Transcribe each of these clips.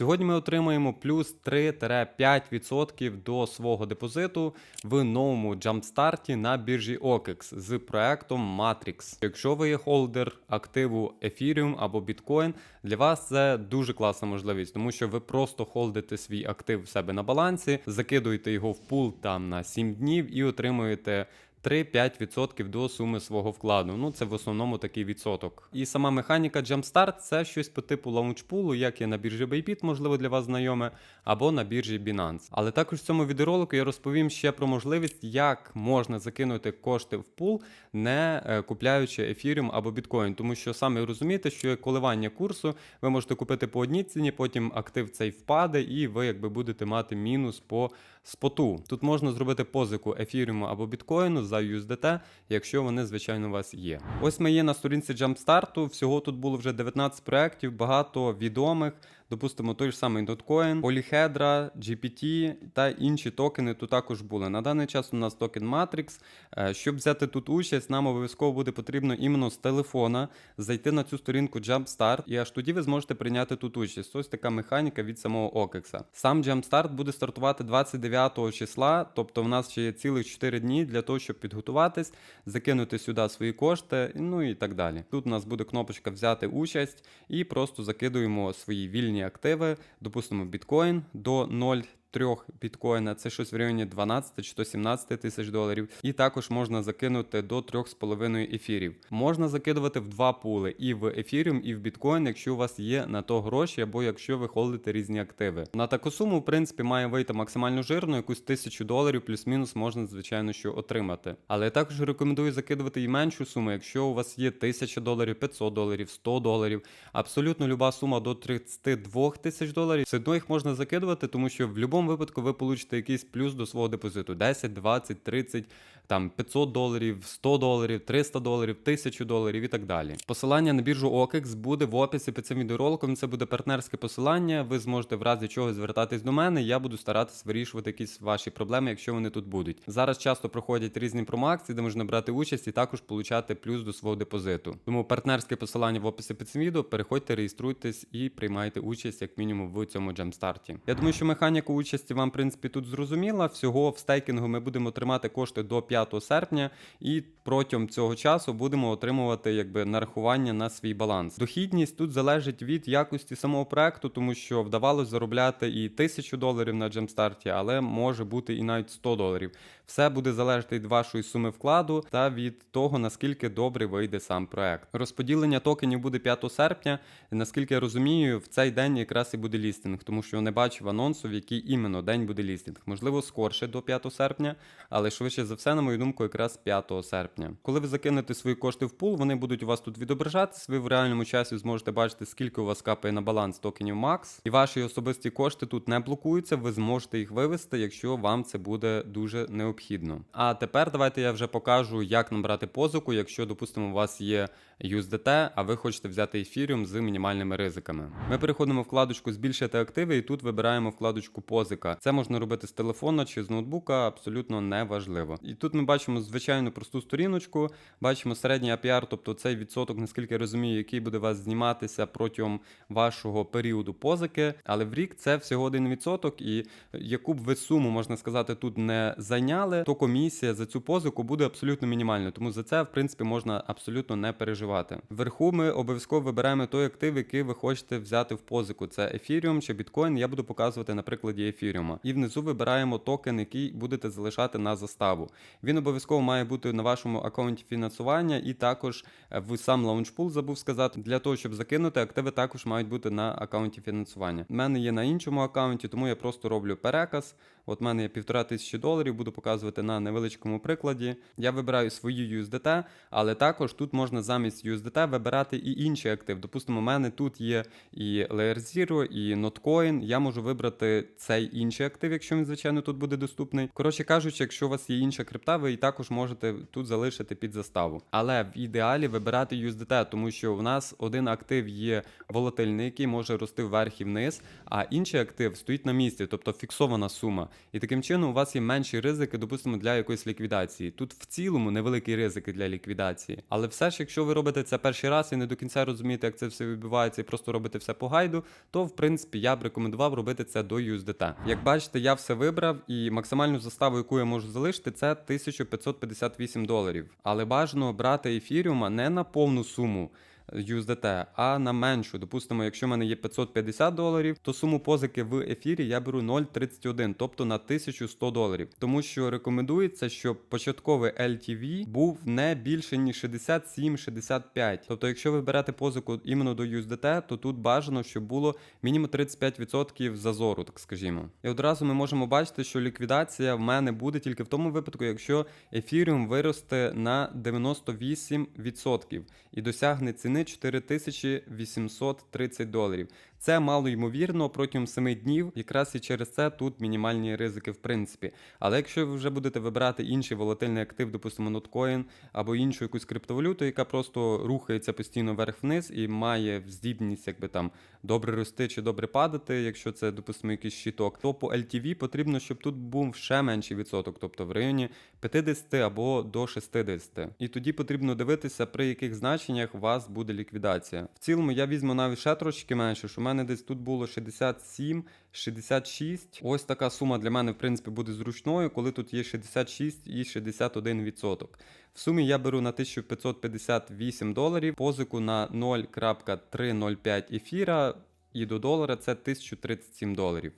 Сьогодні ми отримаємо плюс 3-5% до свого депозиту в новому джампстарті на біржі OKEX з проектом Matrix. Якщо ви є холдер активу Ethereum або Bitcoin, для вас це дуже класна можливість, тому що ви просто холдите свій актив в себе на балансі, закидуєте його в пул там на 7 днів і отримуєте 3-5% до суми свого вкладу. Ну, це в основному такий відсоток. І сама механіка Jumpstart це щось по типу лаунчпулу, як є на біржі Bybit, можливо, для вас знайоме, або на біржі Binance. Але також в цьому відеоролику я розповім ще про можливість, як можна закинути кошти в пул, не е, купляючи ефіріум або біткоін. Тому що самі розумієте, що коливання курсу, ви можете купити по одній ціні, потім актив цей впаде, і ви якби будете мати мінус по споту. Тут можна зробити позику ефіріуму або біткоїну за USDT, якщо вони, звичайно, у вас є. Ось ми є на сторінці Jumpstart. Всього тут було вже 19 проєктів, багато відомих. Допустимо, той ж самий Dotcoin, Polyhedra, GPT та інші токени тут також були. На даний час у нас токен Matrix. Е, Щоб взяти тут участь, нам обов'язково буде потрібно іменно з телефона зайти на цю сторінку Jumpstart, і аж тоді ви зможете прийняти тут участь. Ось така механіка від самого OKEX. Сам Jumpstart буде стартувати 29 числа, тобто в нас ще є цілих 4 дні для того, щоб підготуватись, закинути сюди свої кошти, ну і так далі. Тут у нас буде кнопочка взяти участь і просто закидуємо свої вільні активи, допустимо, біткоін до 0. 3 біткоїна, це щось в районі 12 чи то 17 тисяч доларів. І також можна закинути до 3,5 ефірів. Можна закидувати в два пули і в ефіріум, і в біткоін, якщо у вас є на то гроші, або якщо ви холдите різні активи. На таку суму, в принципі, має вийти максимально жирно, якусь тисячу доларів, плюс-мінус можна, звичайно, що отримати. Але я також рекомендую закидувати і меншу суму, якщо у вас є 1000 доларів, 500 доларів, 100 доларів. Абсолютно люба сума до 32 тисяч доларів. Все одно їх можна закидувати, тому що в будь-якому випадку ви получите якийсь плюс до свого депозиту: 10, 20, 30, там 500 доларів, 100 доларів, 300 доларів, 1000 доларів і так далі. Посилання на біржу OKEX буде в описі під цим відеороликом. Це буде партнерське посилання. Ви зможете в разі чого звертатись до мене. Я буду старатись вирішувати якісь ваші проблеми, якщо вони тут будуть. Зараз часто проходять різні промоакції, де можна брати участь і також получати плюс до свого депозиту. Тому партнерське посилання в описі під цим відео. Переходьте, реєструйтесь і приймайте участь як мінімум в цьому джемстарті. Я думаю, що механіку участі вам в принципі тут зрозуміла. Всього в стейкінгу ми будемо тримати кошти до 5 серпня, і протягом цього часу будемо отримувати якби нарахування на свій баланс. Дохідність тут залежить від якості самого проекту, тому що вдавалось заробляти і 1000 доларів на джемстарті, але може бути і навіть 100 доларів. Все буде залежати від вашої суми вкладу та від того наскільки добре вийде сам проект. Розподілення токенів буде 5 серпня. Наскільки я розумію, в цей день якраз і буде лістинг, тому що не бачив анонсу, в який іменно день буде лістинг. Можливо, скорше до 5 серпня, але швидше за все, на мою думку, якраз 5 серпня. Коли ви закинете свої кошти в пул, вони будуть у вас тут відображатись. Ви в реальному часі зможете бачити, скільки у вас капає на баланс токенів Max. І ваші особисті кошти тут не блокуються. Ви зможете їх вивести, якщо вам це буде дуже необхідно. А тепер давайте я вже покажу, як набрати позику, якщо, допустимо, у вас є USDT, а ви хочете взяти ефіріум з мінімальними ризиками. Ми переходимо в вкладочку Збільшити активи, і тут вибираємо вкладочку позика. Це можна робити з телефона чи з ноутбука, абсолютно не важливо. І тут ми бачимо звичайну просту сторіночку, бачимо середній APR, тобто цей відсоток, наскільки я розумію, який буде вас зніматися протягом вашого періоду позики. Але в рік це всього один відсоток, і яку б ви суму можна сказати тут не зайняли, то комісія за цю позику буде абсолютно мінімальною. Тому за це, в принципі, можна абсолютно не переживати. Вверху ми обов'язково вибираємо той актив, який ви хочете взяти в позику. Це Ethereum чи біткоін. Я буду показувати на прикладі Ethereum. І внизу вибираємо токен, який будете залишати на заставу. Він обов'язково має бути на вашому аккаунті фінансування, і також е, в сам лаунчпул забув сказати. Для того, щоб закинути, активи також мають бути на аккаунті фінансування. У мене є на іншому аккаунті, тому я просто роблю переказ. От в мене є півтора тисячі доларів, буду показувати на невеличкому прикладі. Я вибираю свої USDT, але також тут можна замість USDT вибирати і інший актив. Допустимо, у мене тут є і Layer Zero, і Notcoin. Я можу вибрати цей інший актив, якщо він, звичайно, тут буде доступний. Коротше кажучи, якщо у вас є інша крипта, ви і також можете тут залишити під заставу. Але в ідеалі вибирати USDT, тому що у нас один актив є волатильний, який може рости вверх і вниз, а інший актив стоїть на місці, тобто фіксована сума. І таким чином у вас є менші ризики, допустимо, для якоїсь ліквідації. Тут в цілому невеликі ризики для ліквідації. Але все ж, якщо ви робите це перший раз і не до кінця розумієте, як це все відбувається, і просто робите все по гайду, то в принципі я б рекомендував робити це до USDT. Як бачите, я все вибрав, і максимальну заставу, яку я можу залишити, це 1558 доларів. Але бажано брати ефіріума не на повну суму. USDT, а на меншу. Допустимо, якщо в мене є 550 доларів, то суму позики в ефірі я беру 0,31, тобто на 1100 доларів. Тому що рекомендується, щоб початковий LTV був не більше ніж 67-65. Тобто, якщо ви берете позику іменно до USDT, то тут бажано, щоб було мінімум 35% зазору, так скажімо. І одразу ми можемо бачити, що ліквідація в мене буде тільки в тому випадку, якщо ефіріум виросте на 98% і досягне ціни 4830 доларів. Це мало ймовірно протягом 7 днів, якраз і через це тут мінімальні ризики, в принципі. Але якщо ви вже будете вибирати інший волатильний актив, допустимо, ноткоін або іншу якусь криптовалюту, яка просто рухається постійно вверх-вниз і має здібність, якби там добре рости чи добре падати, якщо це, допустимо, якийсь щиток, то по LTV потрібно, щоб тут був ще менший відсоток, тобто в районі 50 або до 60. І тоді потрібно дивитися, при яких значеннях у вас буде ліквідація. В цілому я візьму навіть ще трошки менше, що мене десь тут було 67, 66. Ось така сума для мене, в принципі, буде зручною, коли тут є 66 і 61%. В сумі я беру на 1558 доларів, позику на 0.305 ефіра, і до долара це 1037 доларів.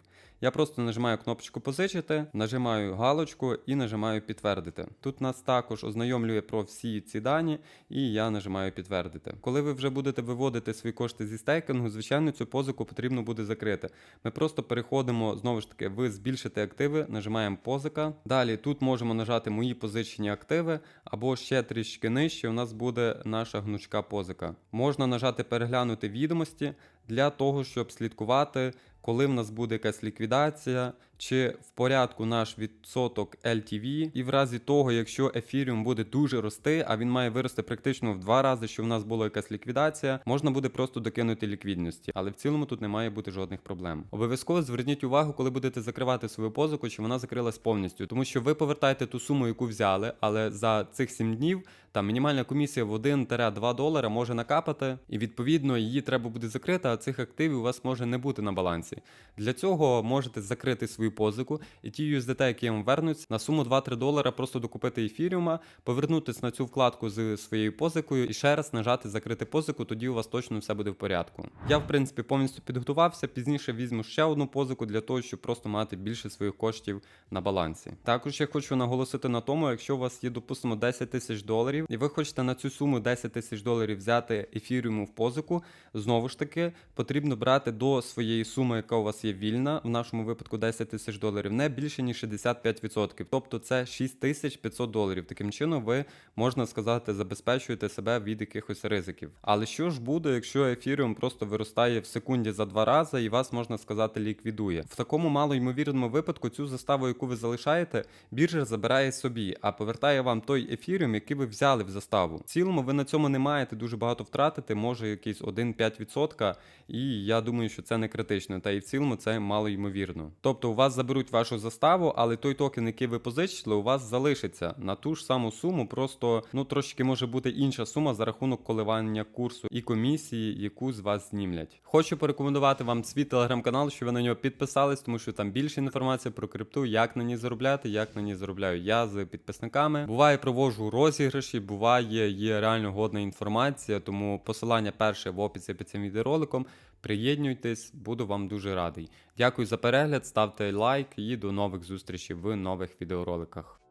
Я просто нажимаю кнопочку позичити, нажимаю галочку і нажимаю підтвердити. Тут нас також ознайомлює про всі ці дані, і я нажимаю підтвердити. Коли ви вже будете виводити свої кошти зі стейкингу, звичайно, цю позику потрібно буде закрити. Ми просто переходимо знову ж таки в збільшити активи, нажимаємо позика. Далі тут можемо нажати мої позичені активи, або ще трішки нижче. У нас буде наша гнучка позика. Можна нажати переглянути відомості для того, щоб слідкувати коли в нас буде якась ліквідація, чи в порядку наш відсоток LTV, і в разі того, якщо ефіріум буде дуже рости, а він має вирости практично в два рази, що в нас була якась ліквідація, можна буде просто докинути ліквідності, але в цілому тут не має бути жодних проблем. Обов'язково зверніть увагу, коли будете закривати свою позику, чи вона закрилась повністю, тому що ви повертаєте ту суму, яку взяли, але за цих 7 днів там мінімальна комісія в 1-2 долара може накапати, і відповідно її треба буде закрити, а цих активів у вас може не бути на балансі. Для цього можете закрити свою позику, і ті USDT, які вам вернуться, на суму 2-3 долара просто докупити ефіріума, повернутися на цю вкладку з своєю позикою і ще раз нажати закрити позику, тоді у вас точно все буде в порядку. Я, в принципі, повністю підготувався. Пізніше візьму ще одну позику для того, щоб просто мати більше своїх коштів на балансі. Також я хочу наголосити на тому, якщо у вас є, допустимо, 10 тисяч доларів, і ви хочете на цю суму 10 тисяч доларів взяти ефіріуму в позику, знову ж таки потрібно брати до своєї суми, яка у вас є вільна, в нашому випадку 10 тисяч доларів, не більше ніж 65%. Тобто це 6500 доларів. Таким чином, ви можна сказати, забезпечуєте себе від якихось ризиків. Але що ж буде, якщо ефіріум просто виростає в секунді за два рази і вас можна сказати ліквідує? В такому малоймовірному випадку цю заставу, яку ви залишаєте, біржа забирає собі, а повертає вам той ефіріум, який ви взяли в заставу. В цілому ви на цьому не маєте дуже багато втратити, може якийсь 1-5%, і я думаю, що це не критично. Та і в цілому це мало ймовірно. Тобто у вас заберуть вашу заставу, але той токен, який ви позичили, у вас залишиться на ту ж саму суму, просто ну трошки може бути інша сума за рахунок коливання курсу і комісії, яку з вас знімлять. Хочу порекомендувати вам свій телеграм-канал, що ви на нього підписались, тому що там більше інформації про крипту, як на ній заробляти, як на ній заробляю я з підписниками. Буває, проводжу розіграші, буває, є реально годна інформація, тому посилання перше в описі під цим відеороликом. Приєднуйтесь, буду вам дуже радий. Дякую за перегляд, ставте лайк і до нових зустрічей в нових відеороликах.